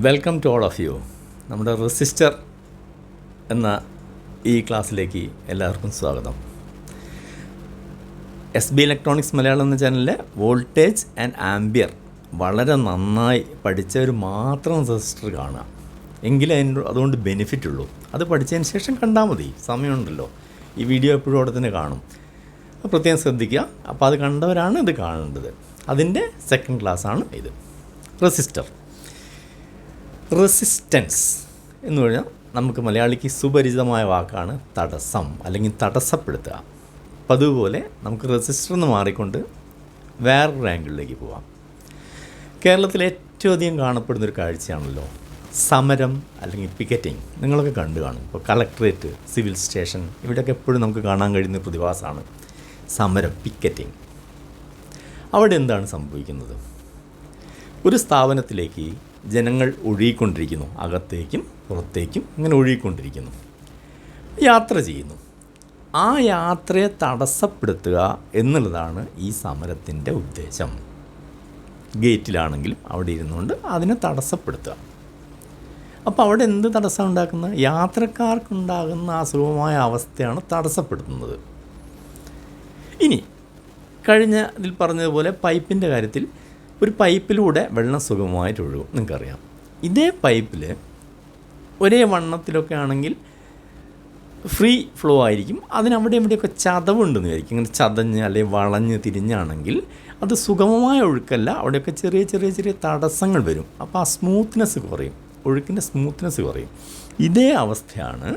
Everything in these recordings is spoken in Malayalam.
Welcome to all of you നമ്മുടെ റെസിസ്റ്റർ എന്ന ഈ ക്ലാസ്സിലേക്ക് എല്ലാവർക്കും സ്വാഗതം. എസ് ബി ഇലക്ട്രോണിക്സ് മലയാളം എന്ന ചാനലിലെ വോൾട്ടേജ് ആൻഡ് ആംബിയർ വളരെ നന്നായി പഠിച്ചവർ മാത്രം റെസിസ്റ്റർ കാണുക. എങ്കിലേ അതിന് അതുകൊണ്ട് ബെനിഫിറ്റ് ഉള്ളൂ. അത് പഠിച്ചതിന് ശേഷം കണ്ടാൽ മതി. സമയമുണ്ടല്ലോ. ഈ വീഡിയോ എപ്പോഴും അവിടെ തന്നെ കാണും. പ്രത്യേകം ശ്രദ്ധിക്കുക. അപ്പോൾ അത് കണ്ടവരാണ് ഇത് കാണേണ്ടത്. അതിന്റെ സെക്കൻഡ് ക്ലാസ്സാണ് ഇത്. റെസിസ്റ്റർ റെസിസ്റ്റൻസ് എന്ന് പറഞ്ഞാൽ നമുക്ക് മലയാളിക്ക് സുപരിചിതമായ വാക്കാണ് തടസ്സം അല്ലെങ്കിൽ തടസ്സപ്പെടുത്തുക. അപ്പം അതുപോലെ നമുക്ക് റെസിസ്റ്റർ എന്ന് മാറിക്കൊണ്ട് വേറൊരു ആംഗിളിലേക്ക് പോവാം. കേരളത്തിൽ ഏറ്റവും അധികം കാണപ്പെടുന്ന ഒരു കാഴ്ചയാണല്ലോ സമരം അല്ലെങ്കിൽ പിക്കറ്റിംഗ് നിങ്ങളൊക്കെ കണ്ടു കാണും. ഇപ്പോൾ കളക്ട്രേറ്റ് സിവിൽ സ്റ്റേഷൻ ഇവിടെയൊക്കെ എപ്പോഴും നമുക്ക് കാണാൻ കഴിയുന്ന പ്രതിഭാസമാണ് സമരം പിക്കറ്റിംഗ് അവിടെ എന്താണ് സംഭവിക്കുന്നത്? ഒരു സ്ഥാപനത്തിലേക്ക് ജനങ്ങൾ ഒഴുകിക്കൊണ്ടിരിക്കുന്നു. അകത്തേക്കും പുറത്തേക്കും ഇങ്ങനെ ഒഴുകിക്കൊണ്ടിരിക്കുന്നു. യാത്ര ചെയ്യുന്നു. ആ യാത്രയെ തടസ്സപ്പെടുത്തുക എന്നുള്ളതാണ് ഈ സമരത്തിന്റെ ഉദ്ദേശം. ഗേറ്റിലാണെങ്കിലും അവിടെ ഇരുന്നുകൊണ്ട് അതിനെ തടസ്സപ്പെടുത്തുക. അപ്പോൾ അവിടെ എന്ത് തടസ്സം ഉണ്ടാക്കുന്നത്? യാത്രക്കാർക്കുണ്ടാകുന്ന അസുഖമായ അവസ്ഥയാണ് തടസ്സപ്പെടുത്തുന്നത്. ഇനി കഴിഞ്ഞ ഇതിൽ പറഞ്ഞതുപോലെ പൈപ്പിന്റെ കാര്യത്തിൽ ഒരു പൈപ്പിലൂടെ വെള്ളം സുഗമമായിട്ട് ഒഴുകും. നിങ്ങൾക്കറിയാം. ഇതേ പൈപ്പിൽ ഒരേ വണ്ണത്തിലൊക്കെ ആണെങ്കിൽ ഫ്രീ ഫ്ലോ ആയിരിക്കും. അതിനവിടെ ഇവിടെയൊക്കെ ചതവുണ്ടെന്ന് വിചാരിക്കും. ഇങ്ങനെ ചതഞ്ഞ് അല്ലെങ്കിൽ വളഞ്ഞ് തിരിഞ്ഞാണെങ്കിൽ അത് സുഗമമായ ഒഴുക്കല്ല. അവിടെയൊക്കെ ചെറിയ ചെറിയ ചെറിയ തടസ്സങ്ങൾ വരും. അപ്പോൾ ആ സ്മൂത്ത്നെസ് കുറയും. ഒഴുക്കിന്റെ സ്മൂത്ത്നെസ് കുറയും. ഇതേ അവസ്ഥയാണ്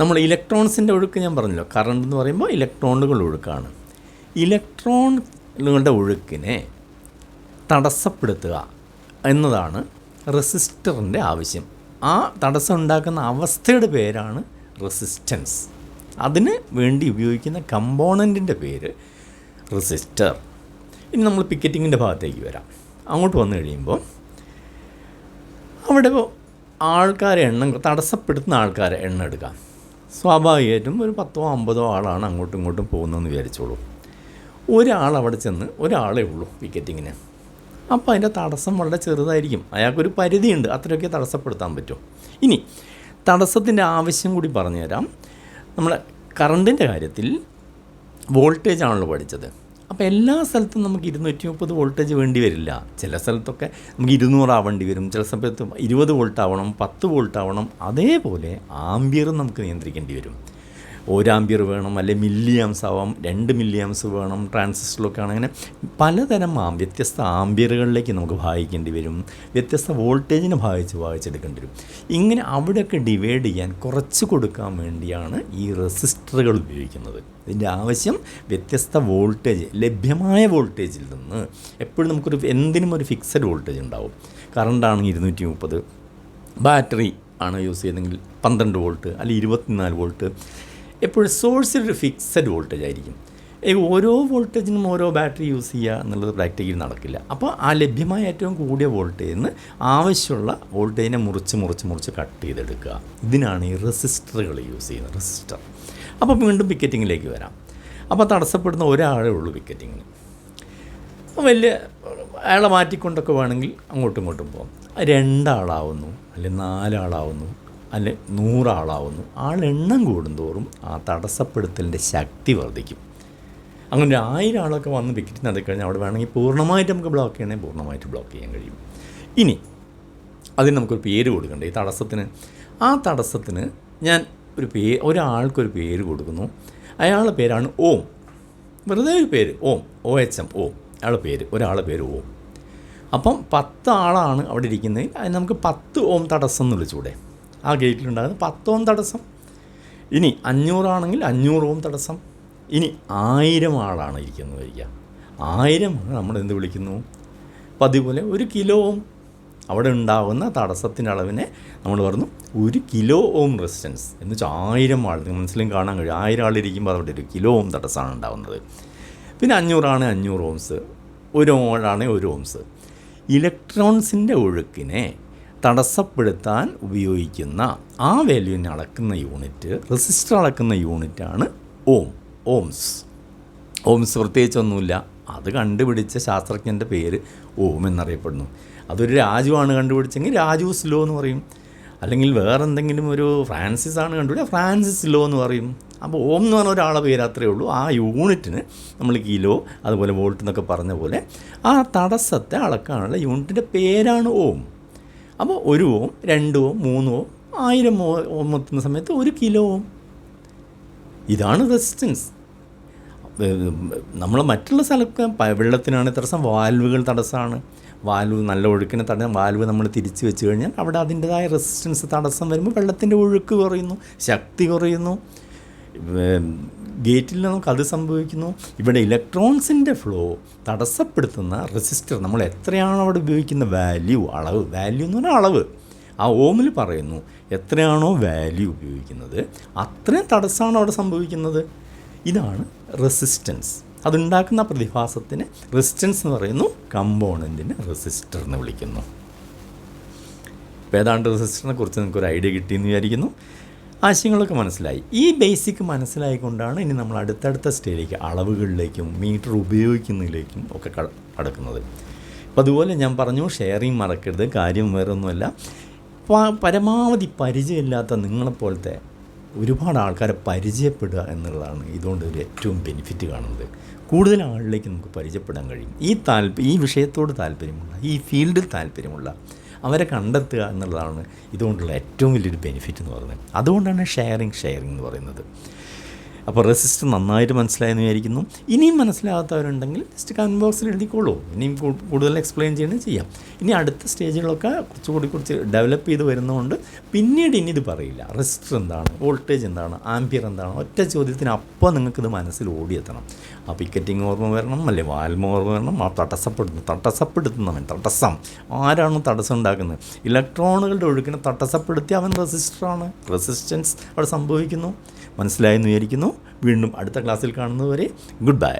നമ്മൾ ഇലക്ട്രോൺസിന്റെ ഒഴുക്ക് ഞാൻ പറഞ്ഞല്ലോ. കറണ്ട് എന്ന് പറയുമ്പോൾ ഇലക്ട്രോണുകളുടെ ഒഴുക്കാണ്. ഇലക്ട്രോണുകളുടെ ഒഴുക്കിനെ തടസ്സപ്പെടുത്തുക എന്നതാണ് റെസിസ്റ്ററിന്റെ ആവശ്യം. ആ തടസ്സം ഉണ്ടാക്കുന്ന അവസ്ഥയുടെ പേരാണ് റെസിസ്റ്റൻസ്. അതിന് വേണ്ടി ഉപയോഗിക്കുന്ന കമ്പോണന്റിന്റെ പേര് റെസിസ്റ്റർ. ഇനി നമ്മൾ പിക്കറ്റിങ്ങിന്റെ ഭാഗത്തേക്ക് വരാം. അങ്ങോട്ട് വന്നു കഴിയുമ്പോൾ അവിടെ ആൾക്കാരെ എണ്ണം തടസ്സപ്പെടുത്തുന്ന ആൾക്കാരെ എണ്ണം എടുക്കാം. സ്വാഭാവികമായിട്ടും ഒരു പത്തോ അമ്പതോ ആളാണ് അങ്ങോട്ടും ഇങ്ങോട്ടും പോകുന്നതെന്ന് വിചാരിച്ചോളൂ. ഒരാൾ അവിടെ ചെന്ന് ഒരാളേ ഉള്ളൂ വിക്കറ്റിങ്ങിന്. അപ്പോൾ അതിന്റെ തടസ്സം വളരെ ചെറുതായിരിക്കും. അയാൾക്കൊരു പരിധിയുണ്ട്. അത്രയൊക്കെ തടസ്സപ്പെടുത്താൻ പറ്റും. ഇനി തടസ്സത്തിന്റെ ആവശ്യം കൂടി പറഞ്ഞുതരാം നമ്മൾ കറണ്ടിന്റെ കാര്യത്തിൽ വോൾട്ടേജ് ആണല്ലോ പഠിച്ചത്. അപ്പോൾ എല്ലാ സ്ഥലത്തും നമുക്ക് ഇരുന്നൂറ്റി മുപ്പത് വോൾട്ടേജ് വേണ്ടി വരില്ല. ചില സ്ഥലത്തൊക്കെ നമുക്ക് ഇരുന്നൂറാവേണ്ടി വരും. ചില സമയത്ത് ഇരുപത് വോൾട്ട് ആവണം പത്ത് വോൾട്ട് ആവണം അതേപോലെ ആംബിയറും നമുക്ക് നിയന്ത്രിക്കേണ്ടി വരും. ഒരു ആംബിയർ വേണം അല്ലെ മില്ലി ആംസ് ആവാം രണ്ട് മില്ലി ആംസ് വേണം ട്രാൻസിസ്റ്ററിലൊക്കെ ആണ് അങ്ങനെ പലതരം ആം വ്യത്യസ്ത ആംബിയറുകളിലേക്ക് നമുക്ക് ഭാഗിക്കേണ്ടി വരും. വ്യത്യസ്ത വോൾട്ടേജിനെ ഭാഗിച്ച് ഭാഗിച്ചെടുക്കേണ്ടി വരും. ഇങ്ങനെ അവിടെയൊക്കെ ഡിവൈഡ് ചെയ്യാൻ കുറച്ച് കൊടുക്കാൻ വേണ്ടിയാണ് ഈ റെസിസ്റ്ററുകൾ ഉപയോഗിക്കുന്നത്. ഇതിന്റെ ആവശ്യം വ്യത്യസ്ത വോൾട്ടേജ് ലഭ്യമായ വോൾട്ടേജിൽ നിന്ന് എപ്പോഴും നമുക്കൊരു എന്തിനും ഒരു ഫിക്സഡ് വോൾട്ടേജ് ഉണ്ടാവും. കറണ്ടാണെങ്കിൽ ഇരുന്നൂറ്റി മുപ്പത് ബാറ്ററി ആണ് യൂസ് ചെയ്യുന്നതെങ്കിൽ പന്ത്രണ്ട് വോൾട്ട് അല്ലെങ്കിൽ ഇരുപത്തിനാല് വോൾട്ട് എപ്പോഴും സോഴ്സിൽ ഒരു ഫിക്സഡ് വോൾട്ടേജ് ആയിരിക്കും. ഓരോ വോൾട്ടേജിനും ഓരോ ബാറ്ററി യൂസ് ചെയ്യുക എന്നുള്ളത് പ്രാക്ടിക്കലി നടക്കില്ല. അപ്പോൾ ആ ലഭ്യമായ ഏറ്റവും കൂടിയ വോൾട്ടേജിൽ നിന്ന് ആവശ്യമുള്ള വോൾട്ടേജിനെ മുറിച്ച് മുറിച്ച് മുറിച്ച് കട്ട് ചെയ്തെടുക്കുക. ഇതിനാണ് ഈ റെസിസ്റ്ററുകൾ യൂസ് ചെയ്യുന്നത് റെസിസ്റ്റർ. അപ്പോൾ വീണ്ടും പിക്കറ്റിങ്ങിലേക്ക് വരാം. അപ്പോൾ തടസ്സപ്പെടുന്ന ഒരാളേ ഉള്ളൂ പിക്കറ്റിങ്ങിന്. വലിയ അയാളെ മാറ്റിക്കൊണ്ടൊക്കെ വേണമെങ്കിൽ അങ്ങോട്ടും ഇങ്ങോട്ടും പോകാം. രണ്ടാളാവുന്നു അല്ലെങ്കിൽ നാലാളാവുന്നു അല്ലെ നൂറാളാവുന്നു. ആളെണ്ണം കൂടുന്തോറും ആ തടസ്സപ്പെടുത്തലിന്റെ ശക്തി വർദ്ധിക്കും. അങ്ങനെ ഒരു ആയിരം ആളൊക്കെ വന്ന് വിക്കറ്റ് നടത്തി കഴിഞ്ഞാൽ അവിടെ വേണമെങ്കിൽ പൂർണമായിട്ട് നമുക്ക് ബ്ലോക്ക് ചെയ്യണമെങ്കിൽ പൂർണമായിട്ട് ബ്ലോക്ക് ചെയ്യാൻ കഴിയും. ഇനി അതിന് നമുക്കൊരു പേര് കൊടുക്കണ്ടേ ഈ തടസ്സത്തിന്. ആ തടസ്സത്തിന് ഞാൻ ഒരു പേ ഒരാൾക്കൊരു പേര് കൊടുക്കുന്നു. അയാളുടെ പേരാണ് ഓം. വെറുതെ ഒരു പേര് ohm O H M ohm. അയാളുടെ പേര് ഒരാളുടെ പേര് ഓം. അപ്പം പത്ത് ആളാണ് അവിടെ ഇരിക്കുന്നത്. നമുക്ക് പത്ത് ഓം തടസ്സം എന്ന് വിളിച്ചൂടെ ആ ഗേറ്റിലുണ്ടായിരുന്നു. പത്തോം തടസ്സം. ഇനി അഞ്ഞൂറാണെങ്കിൽ അഞ്ഞൂറോം തടസ്സം. ഇനി ആയിരം ആളാണ് ഇരിക്കുന്നത് ഇരിക്കുക ആയിരം നമ്മൾ എന്ത് വിളിക്കുന്നു? അപ്പം അതുപോലെ ഒരു കിലോ ഓം അവിടെ ഉണ്ടാകുന്ന തടസ്സത്തിന്റെ അളവിനെ നമ്മൾ പറഞ്ഞു ഒരു കിലോ ഓം റെസിസ്റ്റൻസ്. എന്ന് വെച്ചാൽ ആയിരം ആൾ മനസ്സിലും കാണാൻ കഴിയും. ആയിരം ആളിരിക്കുമ്പോൾ അവിടെ ഒരു കിലോ ഓം തടസ്സമാണ് ഉണ്ടാകുന്നത് പിന്നെ അഞ്ഞൂറാണ് അഞ്ഞൂറ് ഓംസ്. ഒരു ഓളാണ് ഒരു ഓംസ്. ഇലക്ട്രോൺസിന്റെ ഒഴുക്കിനെ തടസ്സപ്പെടുത്താൻ ഉപയോഗിക്കുന്ന ആ വാല്യൂവിനെ അളക്കുന്ന യൂണിറ്റ് റെസിസ്റ്റർ അളക്കുന്ന യൂണിറ്റാണ് ഓം ഓംസ് ഓംസ് പ്രത്യേകിച്ചൊന്നുമില്ല. അത് കണ്ടുപിടിച്ച ശാസ്ത്രജ്ഞന്റെ പേര് ഓം എന്നറിയപ്പെടുന്നു. അതൊരു രാജുവാണ് കണ്ടുപിടിച്ചെങ്കിൽ രാജൂസ് ലോ എന്ന് പറയും. അല്ലെങ്കിൽ വേറെ എന്തെങ്കിലും ഒരു ഫ്രാൻസിസ് ആണ് കണ്ടുപിടിക്കുക ഫ്രാൻസിസ് ലോ എന്ന് പറയും. അപ്പോൾ ഓം എന്ന് പറഞ്ഞ ഒരാളെ പേര് അത്രയേ ഉള്ളൂ. ആ യൂണിറ്റിന് നമ്മൾ കിലോ അതുപോലെ വോൾട്ട് എന്നൊക്കെ പറഞ്ഞ പോലെ ആ തടസ്സത്തെ അളക്കാനുള്ള യൂണിറ്റിന്റെ പേരാണ് ഓം അപ്പോൾ ഒരു ഓം രണ്ട് ഓം മൂന്ന് ഓം ആയിരം ഓ എത്തുന്ന സമയത്ത് ഒരു കിലോ ഓം. ഇതാണ് റെസിസ്റ്റൻസ് നമ്മൾ മറ്റുള്ള സ്ഥലത്ത് വെള്ളത്തിനാണ് തടസ്സം വാൽവുകൾ തടസ്സമാണ്. വാൽവ് നല്ല ഒഴുക്കിന് തടയാൻ വാൽവ് നമ്മൾ തിരിച്ച് വെച്ച് കഴിഞ്ഞാൽ അവിടെ അതിന്റെതായ റെസിസ്റ്റൻസ് തടസ്സം വരുമ്പോൾ വെള്ളത്തിന്റെ ഒഴുക്ക് കുറയുന്നു ശക്തി കുറയുന്നു. ഗേറ്റിൽ നമുക്ക് അത് സംഭവിക്കുന്നു. ഇവിടെ ഇലക്ട്രോൺസിന്റെ ഫ്ലോ തടസ്സപ്പെടുത്തുന്ന റെസിസ്റ്റർ നമ്മൾ എത്രയാണ് അവിടെ ഉപയോഗിക്കുന്ന വാല്യൂ അളവ്. വാല്യൂ എന്ന് പറഞ്ഞാൽ അളവ്. ആ ഓമിൽ പറയുന്നു എത്രയാണോ വാല്യൂ ഉപയോഗിക്കുന്നത് അത്രയും തടസ്സമാണ് അവിടെ സംഭവിക്കുന്നത്. ഇതാണ് റെസിസ്റ്റൻസ് അതുണ്ടാക്കുന്ന പ്രതിഭാസത്തിന് റെസിസ്റ്റൻസ് എന്ന് പറയുന്നു കമ്പോണന്റിന് റെസിസ്റ്റർ എന്ന് വിളിക്കുന്നു. ഏതാണ്ട് റെസിസ്റ്ററിനെ കുറിച്ച് നിങ്ങൾക്ക് ഒരു ഐഡിയ കിട്ടിയെന്ന് വിചാരിക്കുന്നു. ആശയങ്ങളൊക്കെ മനസ്സിലായി. ഈ ബേസിക് മനസ്സിലായിക്കൊണ്ടാണ് ഇനി നമ്മൾ അടുത്തടുത്ത സ്റ്റേജിലേക്ക് അളവുകളിലേക്കും മീറ്റർ ഉപയോഗിക്കുന്നതിലേക്കും ഒക്കെ കടക്കുന്നത്. അപ്പോൾ അതുപോലെ ഞാൻ പറഞ്ഞു ഷെയറിങ് മറക്കരുത് കാര്യം വേറൊന്നുമല്ല. പരമാവധി പരിചയമില്ലാത്ത നിങ്ങളെപ്പോലത്തെ ഒരുപാട് ആൾക്കാരെ പരിചയപ്പെടുക എന്നുള്ളതാണ് ഇതുകൊണ്ട് ഒരു ഏറ്റവും ബെനിഫിറ്റ് കാണുന്നത്. കൂടുതൽ ആളിലേക്ക് നമുക്ക് പരിചയപ്പെടാൻ കഴിയും. ഈ താല്പര്യം ഈ വിഷയത്തോട് താല്പര്യമുള്ള ഈ ഫീൽഡിൽ താല്പര്യമുള്ള അവരെ കണ്ടെത്തുക എന്നുള്ളതാണ് ഇതുകൊണ്ടുള്ള ഏറ്റവും വലിയൊരു ബെനിഫിറ്റ് എന്ന് പറയുന്നത്. അതുകൊണ്ടാണ് ഷെയറിങ് ഷെയറിങ് എന്ന് പറയുന്നത്. അപ്പോൾ റെസിസ്റ്റർ നന്നായിട്ട് മനസ്സിലായെന്ന് വിചാരിക്കുന്നു. ഇനിയും മനസ്സിലാകാത്തവരുണ്ടെങ്കിൽ ജസ്റ്റ് കമന്റ് ബോക്സിൽ എഴുതിക്കോളൂ. ഇനിയും കൂടുതൽ എക്സ്പ്ലെയിൻ ചെയ്യണേ ചെയ്യാം. ഇനി അടുത്ത സ്റ്റേജുകളൊക്കെ കുറച്ചുകൂടി കുറച്ച് ഡെവലപ്പ് ചെയ്ത് വരുന്നതുകൊണ്ട് പിന്നീട് ഇനി ഇത് പറയില്ല. റെസിസ്റ്റർ എന്താണ്? വോൾട്ടേജ് എന്താണ്? ആംപിയർ എന്താണ്? ഒറ്റ ചോദ്യത്തിന് അപ്പോൾ നിങ്ങൾക്കിത് മനസ്സിൽ ഓടിയെത്തണം. ആ പിക്കറ്റിംഗ് ഓർമ്മ വരണം അല്ലെ വാൽമ ഓർമ്മ വരണം ആ തടസ്സപ്പെടുന്നു തടസ്സപ്പെടുത്തുന്നവൻ തടസ്സം. ആരാണ് തടസ്സം ഉണ്ടാക്കുന്നത്? ഇലക്ട്രോണുകളുടെ ഒഴുക്കിനെ തടസ്സപ്പെടുത്തി അവൻ റെസിസ്റ്ററാണ് റെസിസ്റ്റൻസ് അവിടെ സംഭവിക്കുന്നു. മനസ്സിലായെന്ന് വിചാരിക്കുന്നു. വീണ്ടും അടുത്ത ക്ലാസ്സിൽ കാണുന്നതുവരെ ഗുഡ് ബൈ.